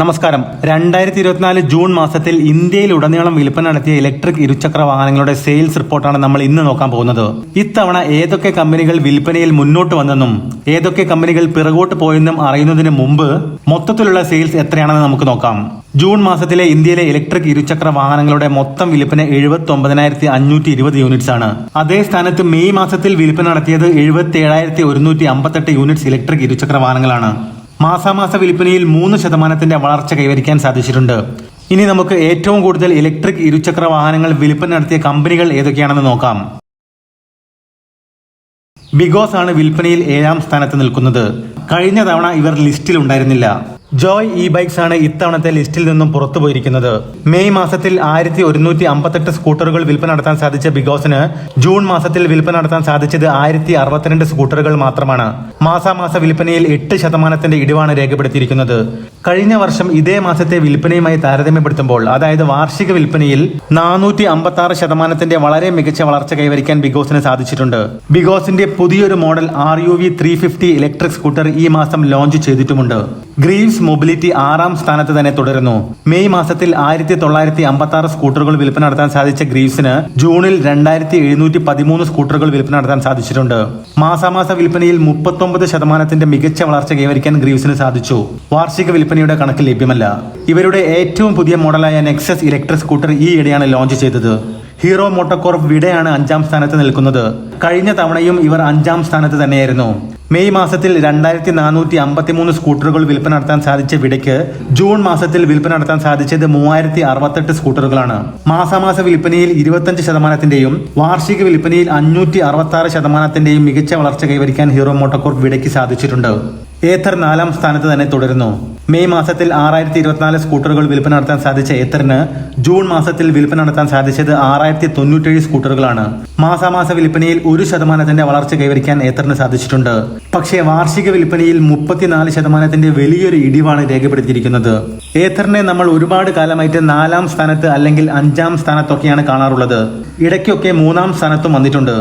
നമസ്കാരം. രണ്ടായിരത്തി ഇരുപത്തിനാല് ജൂൺ മാസത്തിൽ ഇന്ത്യയിൽ ഉടനീളം വിൽപ്പന നടത്തിയ ഇലക്ട്രിക് ഇരുചക്ര വാഹനങ്ങളുടെ സെയിൽസ് റിപ്പോർട്ടാണ് നമ്മൾ ഇന്ന് നോക്കാൻ പോകുന്നത്. ഇത്തവണ ഏതൊക്കെ കമ്പനികൾ വിൽപ്പനയിൽ മുന്നോട്ട് വന്നെന്നും ഏതൊക്കെ കമ്പനികൾ പിറകോട്ട് പോയെന്നും അറിയുന്നതിന് മുമ്പ് മൊത്തത്തിലുള്ള സെയിൽസ് എത്രയാണെന്ന് നമുക്ക് നോക്കാം. ജൂൺ മാസത്തിലെ ഇന്ത്യയിലെ ഇലക്ട്രിക് ഇരുചക്ര വാഹനങ്ങളുടെ മൊത്തം വിൽപ്പന എഴുപത്തി ഒമ്പതിനായിരത്തി അഞ്ഞൂറ്റി ഇരുപത് യൂണിറ്റ്സ് ആണ് അതേ സ്ഥാനത്ത് മെയ് മാസത്തിൽ വിൽപ്പന നടത്തിയത് എഴുപത്തി ഏഴായിരത്തി ഒരുന്നൂറ്റി അമ്പത്തെട്ട് യൂണിറ്റ്സ് ഇലക്ട്രിക് ഇരുചക്ര വാഹനങ്ങളാണ് മാസാമാസ വിൽപ്പനയിൽ മൂന്ന് ശതമാനത്തിന്റെ വളർച്ച കൈവരിക്കാൻ സാധിച്ചിട്ടുണ്ട്. ഇനി നമുക്ക് ഏറ്റവും കൂടുതൽ ഇലക്ട്രിക് ഇരുചക്ര വാഹനങ്ങൾ വിൽപ്പന നടത്തിയ കമ്പനികൾ ഏതൊക്കെയാണെന്ന് നോക്കാം. ബിഗോസ് ആണ് വിൽപ്പനയിൽ ഏഴാം സ്ഥാനത്ത് നിൽക്കുന്നത്. കഴിഞ്ഞ തവണ ഇവർ ലിസ്റ്റിൽ ഉണ്ടായിരുന്നില്ല ജോയ് ഇ ബൈക്സ് ആണ് ഇത്തവണത്തെ ലിസ്റ്റിൽ നിന്നും പുറത്തു പോയിരിക്കുന്നത്. മെയ് മാസത്തിൽ ആയിരത്തി ഒരുന്നൂറ്റി അമ്പത്തെട്ട് സ്കൂട്ടറുകൾ വിൽപ്പന നടത്താൻ സാധിച്ച ബിഗോസിന് ജൂൺ മാസത്തിൽ വിൽപ്പന നടത്താൻ സാധിച്ചത് ആയിരത്തി അറുപത്തിരണ്ട് സ്കൂട്ടറുകൾ മാത്രമാണ്. മാസാമാസ വിൽപ്പനയിൽ എട്ട് ശതമാനത്തിന്റെ ഇടിവാണ് രേഖപ്പെടുത്തിയിരിക്കുന്നത്. കഴിഞ്ഞ വർഷം ഇതേ മാസത്തെ വിൽപ്പനയുമായി താരതമ്യപ്പെടുത്തുമ്പോൾ അതായത് വാർഷിക വിൽപ്പനയിൽ നാനൂറ്റി അമ്പത്തി ആറ് ശതമാനത്തിന്റെ വളരെ മികച്ച വളർച്ച കൈവരിക്കാൻ ബിഗോസിന് സാധിച്ചിട്ടുണ്ട്. ബിഗോസിന്റെ പുതിയൊരു model R U V three fifty electric scooter ഈ മാസം ലോഞ്ച് ചെയ്തിട്ടുമുണ്ട്. ഗ്രീവ്സ് മൊബിലിറ്റി ആറാം സ്ഥാനത്ത് തന്നെ തുടരുന്നു. മെയ് മാസത്തിൽ ആയിരത്തി തൊള്ളായിരത്തി അമ്പത്തി ആറ് സ്കൂട്ടറുകൾ വിൽപ്പന നടത്താൻ സാധിച്ച ഗ്രീവ്സിന് ജൂണിൽ രണ്ടായിരത്തി എഴുന്നൂറ്റി പതിമൂന്ന് സ്കൂട്ടറുകൾ വിൽപ്പന നടത്താൻ സാധിച്ചിട്ടുണ്ട്. മാസാമാസ വിൽപ്പനയിൽ മുപ്പത്തൊമ്പത് ശതമാനത്തിന്റെ മികച്ച വളർച്ച കൈവരിക്കാൻ ഗ്രീവ്സിന് സാധിച്ചു. വാർഷിക വിൽപ്പനയുടെ കണക്ക് ലഭ്യമല്ല. ഇവരുടെ ഏറ്റവും പുതിയ മോഡലായ നെക്സസ് ഇലക്ട്രിക് സ്കൂട്ടർ ഈ ഇടെയാണ് ലോഞ്ച് ചെയ്തത്. ഹീറോ മോട്ടോകോർപ്പ് വിടെയാണ് അഞ്ചാം സ്ഥാനത്ത് നിൽക്കുന്നത്. കഴിഞ്ഞ തവണയും ഇവർ അഞ്ചാം സ്ഥാനത്ത് തന്നെയായിരുന്നു. മെയ് മാസത്തിൽ രണ്ടായിരത്തി നാനൂറ്റി അമ്പത്തി മൂന്ന് സ്കൂട്ടറുകൾ വിൽപ്പന നടത്താൻ സാധിച്ച വിടയ്ക്ക് ജൂൺ മാസത്തിൽ വിൽപ്പന നടത്താൻ സാധിച്ചത് മൂവായിരത്തി അറുപത്തെട്ട് സ്കൂട്ടറുകളാണ്. മാസാമാസ വിൽപ്പനയിൽ ഇരുപത്തഞ്ച് ശതമാനത്തിന്റെയും വാർഷിക വിൽപ്പനയിൽ അഞ്ഞൂറ്റി അറുപത്തി ആറ് ശതമാനത്തിന്റെയും മികച്ച വളർച്ച കൈവരിക്കാൻ ഹീറോ മോട്ടോകോർപ്പ് വിടയ്ക്ക് സാധിച്ചിട്ടുണ്ട്. ഏത്തർ നാലാം സ്ഥാനത്ത് തന്നെ തുടരുന്നു. മെയ് മാസത്തിൽ ആറായിരത്തി ഇരുപത്തിനാല് സ്കൂട്ടറുകൾ വിൽപ്പന നടത്താൻ സാധിച്ച എത്തറിന് ജൂൺ മാസത്തിൽ വിൽപ്പന നടത്താൻ സാധിച്ചത് ആറായിരത്തി തൊണ്ണൂറ്റേഴ് സ്കൂട്ടറുകളാണ്. മാസാമാസ വിൽപ്പനയിൽ ഒരു ശതമാനത്തിന്റെ വളർച്ച കൈവരിക്കാൻ എത്തറിന് സാധിച്ചിട്ടുണ്ട്. പക്ഷേ വാർഷിക വിൽപ്പനയിൽ മുപ്പത്തിനാല് ശതമാനത്തിന്റെ വലിയൊരു ഇടിവാണ് രേഖപ്പെടുത്തിയിരിക്കുന്നത്. ഏത്തറിനെ നമ്മൾ ഒരുപാട് കാലമായിട്ട് നാലാം സ്ഥാനത്ത് അല്ലെങ്കിൽ അഞ്ചാം സ്ഥാനത്തൊക്കെയാണ് കാണാറുള്ളത്. ഇടയ്ക്കൊക്കെ മൂന്നാം സ്ഥാനത്തും വന്നിട്ടുണ്ട്.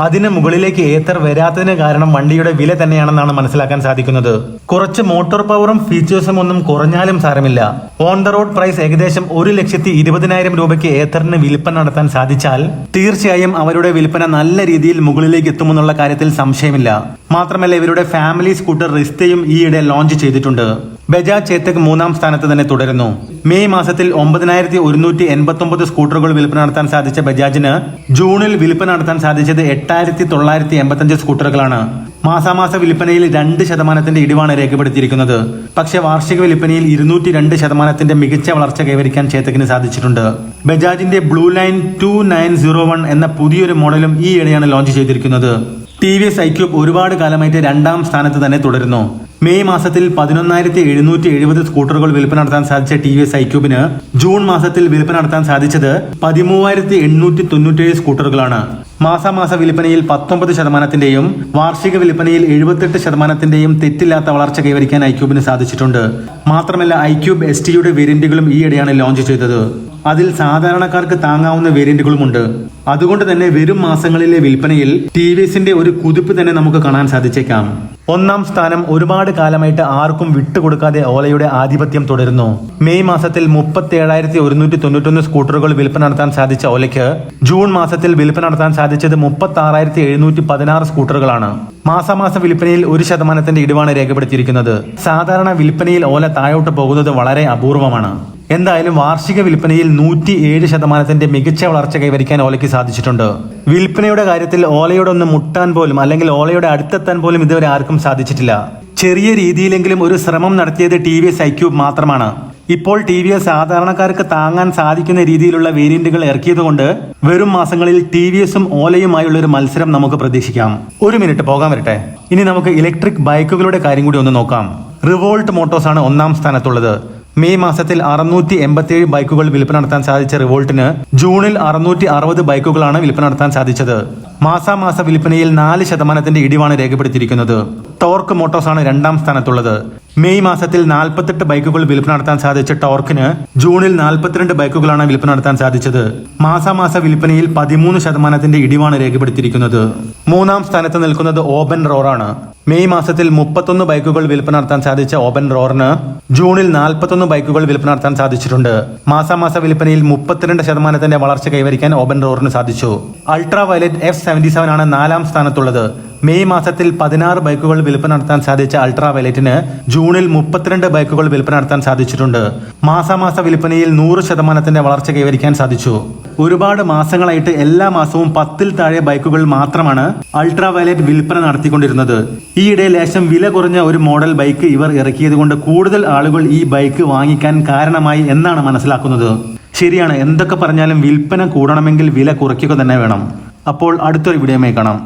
അതിന് മുകളിലേക്ക് ഏത്തർ വരാത്തതിന് കാരണം വണ്ടിയുടെ വില തന്നെയാണെന്നാണ് മനസ്സിലാക്കാൻ സാധിക്കുന്നത്. കുറച്ച് മോട്ടോർ പവറും ഫീച്ചേഴ്സും ഒന്നും കുറഞ്ഞാലും സാരമില്ല. ഓൺ ദ റോഡ് പ്രൈസ് ഏകദേശം ഒരു ലക്ഷത്തി ഇരുപതിനായിരം രൂപയ്ക്ക് ഏത്തറിന് വിൽപ്പന നടത്താൻ സാധിച്ചാൽ തീർച്ചയായും അവരുടെ വിൽപ്പന നല്ല രീതിയിൽ മുകളിലേക്ക് എത്തുമെന്നുള്ള കാര്യത്തിൽ സംശയമില്ല. മാത്രമല്ല ഇവരുടെ ഫാമിലി സ്കൂട്ടർ റിസ്തയും ഈയിടെ ലോഞ്ച് ചെയ്തിട്ടുണ്ട്. ബജാജ് ചേത്തക് മൂന്നാം സ്ഥാനത്ത് തന്നെ തുടരുന്നു. മെയ് മാസത്തിൽ ഒമ്പതിനായിരത്തി ഒരുന്നൂറ്റി എൺപത്തി ഒമ്പത് സ്കൂട്ടറുകൾ വിൽപ്പന നടത്താൻ സാധിച്ച ബജാജിന് ജൂണിൽ വിൽപ്പന നടത്താൻ സാധിച്ചത് എട്ടായിരത്തി തൊള്ളായിരത്തി എൺപത്തഞ്ച് സ്കൂട്ടറുകളാണ്. മാസാമാസ വിൽപ്പനയിൽ രണ്ട് ശതമാനത്തിന്റെ ഇടിവാണ് രേഖപ്പെടുത്തിയിരിക്കുന്നത്. പക്ഷേ വാർഷിക വിൽപ്പനയിൽ ഇരുന്നൂറ്റി രണ്ട് ശതമാനത്തിന്റെ മികച്ച വളർച്ച കൈവരിക്കാൻ ചേത്തക്കിന് സാധിച്ചിട്ടുണ്ട്. ബജാജിന്റെ blue line two nine zero one എന്ന പുതിയൊരു മോഡലും ഈ ഇടെയാണ് ലോഞ്ച് ചെയ്തിരിക്കുന്നത്. ടി വി എസ് ഐക്യൂബ് ഒരുപാട് കാലമായിട്ട് രണ്ടാം സ്ഥാനത്ത് തന്നെ തുടരുന്നു. മെയ് മാസത്തിൽ പതിനൊന്നായിരത്തി എഴുന്നൂറ്റി എഴുപത് സ്കൂട്ടറുകൾ വിൽപ്പന നടത്താൻ സാധിച്ച ടി വി എസ് ഐക്യൂബിന് ജൂൺ മാസത്തിൽ വിൽപ്പന നടത്താൻ സാധിച്ചത് പതിമൂവായിരത്തി എണ്ണൂറ്റി തൊണ്ണൂറ്റേഴ് സ്കൂട്ടറുകളാണ്. മാസാമാസ വിൽപ്പനയിൽ പത്തൊമ്പത് ശതമാനത്തിന്റെയും വാർഷിക വിൽപ്പനയിൽ എഴുപത്തെട്ട് ശതമാനത്തിന്റെയും തെറ്റില്ലാത്ത വളർച്ച കൈവരിക്കാൻ ഐക്യൂബിന് സാധിച്ചിട്ടുണ്ട്. മാത്രമല്ല ഐക്യൂബ് എസ് ടിയുടെ വേരിയന്റുകളും ഈയിടെയാണ് ലോഞ്ച് ചെയ്തത്. അതിൽ സാധാരണക്കാർക്ക് താങ്ങാവുന്ന വേരിയന്റുകളുമുണ്ട്. അതുകൊണ്ട് തന്നെ വരും മാസങ്ങളിലെ വിൽപ്പനയിൽ ടി വി എസിന്റെ ഒരു കുതിപ്പ് തന്നെ നമുക്ക് കാണാൻ സാധിച്ചേക്കാം. ഒന്നാം സ്ഥാനം ഒരുപാട് കാലമായിട്ട് ആർക്കും വിട്ടുകൊടുക്കാതെ ഓലയുടെ ആധിപത്യം തുടരുന്നു. മെയ് മാസത്തിൽ മുപ്പത്തി ഏഴായിരത്തി ഒരുന്നൂറ്റി തൊണ്ണൂറ്റൊന്ന് സ്കൂട്ടറുകൾ വിൽപ്പന നടത്താൻ സാധിച്ച ഓലയ്ക്ക് ജൂൺ മാസത്തിൽ വിൽപ്പന നടത്താൻ സാധിച്ചത് മുപ്പത്തി ആറായിരത്തി എഴുന്നൂറ്റി പതിനാറ് സ്കൂട്ടറുകളാണ്. മാസാമാസ വിൽപ്പനയിൽ ഒരു ശതമാനത്തിന്റെ ഇടിവാണ് രേഖപ്പെടുത്തിയിരിക്കുന്നത്. സാധാരണ വിൽപ്പനയിൽ ഓല താഴോട്ട് പോകുന്നത് വളരെ അപൂർവമാണ്. എന്തായാലും വാർഷിക വിൽപ്പനയിൽ നൂറ്റി ഏഴ് ശതമാനത്തിന്റെ മികച്ച വളർച്ച കൈവരിക്കാൻ ഓലയ്ക്ക് സാധിച്ചിട്ടുണ്ട്. വിൽപ്പനയുടെ കാര്യത്തിൽ ഓലയോടൊന്ന് മുട്ടാൻ പോലും അല്ലെങ്കിൽ ഓലയുടെ അടുത്തെത്താൻ പോലും ഇതുവരെ ആർക്കും സാധിച്ചിട്ടില്ല. ചെറിയ രീതിയിലെങ്കിലും ഒരു ശ്രമം നടത്തിയത് ടി വി എസ് ഐക്യൂബ് മാത്രമാണ്. ഇപ്പോൾ ടി വി എസ് സാധാരണക്കാർക്ക് താങ്ങാൻ സാധിക്കുന്ന രീതിയിലുള്ള വേരിയന്റുകൾ ഇറക്കിയതുകൊണ്ട് വരും മാസങ്ങളിൽ ടി വി എസും ഓലയുമായുള്ള ഒരു മത്സരം നമുക്ക് പ്രതീക്ഷിക്കാം. ഒരു മിനിറ്റ് പോകാൻ വരട്ടെ. ഇനി നമുക്ക് ഇലക്ട്രിക് ബൈക്കുകളുടെ കാര്യം കൂടി ഒന്ന് നോക്കാം. റിവോൾട്ട് മോട്ടോഴ്സ് ആണ് ഒന്നാം സ്ഥാനത്തുള്ളത്. മെയ് മാസത്തിൽ അറുന്നൂറ്റി എൺപത്തിയേഴ് ബൈക്കുകൾ വിൽപ്പന നടത്താൻ സാധിച്ച റിവോൾട്ടിന് ജൂണിൽ അറുന്നൂറ്റി അറുപത് ബൈക്കുകളാണ് വിൽപ്പന നടത്താൻ സാധിച്ചത്. മാസാമാസ വിൽപ്പനയിൽ നാല് ശതമാനത്തിന്റെ ഇടിവാണ് രേഖപ്പെടുത്തിയിരിക്കുന്നത്. ടോർക്ക് മോട്ടോഴ്സാണ് രണ്ടാം സ്ഥാനത്തുള്ളത്. മെയ് മാസത്തിൽ നാൽപ്പത്തെട്ട് ബൈക്കുകൾ വിൽപ്പന നടത്താൻ സാധിച്ച ടോർക്കിന് ജൂണിൽ നാൽപ്പത്തിരണ്ട് ബൈക്കുകളാണ് വിൽപ്പന നടത്താൻ സാധിച്ചത്. മാസാമാസ വിൽപ്പനയിൽ പതിമൂന്ന് ശതമാനത്തിന്റെ ഇടിവാണ് രേഖപ്പെടുത്തിയിരിക്കുന്നത്. മൂന്നാം സ്ഥാനത്ത് നിൽക്കുന്നത് ഓപ്പൻ റോറാണ്. മെയ് മാസത്തിൽ മുപ്പത്തൊന്ന് ബൈക്കുകൾ വിൽപ്പന നടത്താൻ സാധിച്ച ഓപ്പൻ റോറിന് ജൂണിൽ നാൽപ്പത്തൊന്ന് ബൈക്കുകൾ വിൽപ്പന നടത്താൻ സാധിച്ചിട്ടുണ്ട്. മാസാമാസ വിൽപ്പനയിൽ മുപ്പത്തിരണ്ട് ശതമാനത്തിന്റെ വളർച്ച കൈവരിക്കാൻ ഓപ്പൻ റോറിന് സാധിച്ചു. Ultra violet F seventy seven ആണ് നാലാം സ്ഥാനത്തുള്ളത്. മെയ് മാസത്തിൽ പതിനാറ് ബൈക്കുകൾ വിൽപ്പന നടത്താൻ സാധിച്ച അൾട്രാ വയലറ്റിന് ജൂണിൽ മുപ്പത്തിരണ്ട് ബൈക്കുകൾ വിൽപ്പന നടത്താൻ സാധിച്ചിട്ടുണ്ട്. മാസാമാസ വിൽപ്പനയിൽ നൂറ് ശതമാനത്തിന്റെ വളർച്ച കൈവരിക്കാൻ സാധിച്ചു. ഒരുപാട് മാസങ്ങളായിട്ട് എല്ലാ മാസവും പത്തിൽ താഴെ ബൈക്കുകൾ മാത്രമാണ് അൾട്രാ വയലറ്റ് വിൽപ്പന നടത്തിക്കൊണ്ടിരുന്നത്. ഈയിടെ ലേശം വില കുറഞ്ഞ ഒരു മോഡൽ ബൈക്ക് ഇവർ ഇറക്കിയത് കൊണ്ട് കൂടുതൽ ആളുകൾ ഈ ബൈക്ക് വാങ്ങിക്കാൻ കാരണമായി എന്നാണ് മനസ്സിലാക്കുന്നത്. ശരിയാണ് എന്തൊക്കെ പറഞ്ഞാലും വിൽപ്പന കൂടണമെങ്കിൽ വില കുറയ്ക്കുക തന്നെ വേണം. അപ്പോൾ അടുത്തൊരു വീഡിയോയുമായി കാണാം.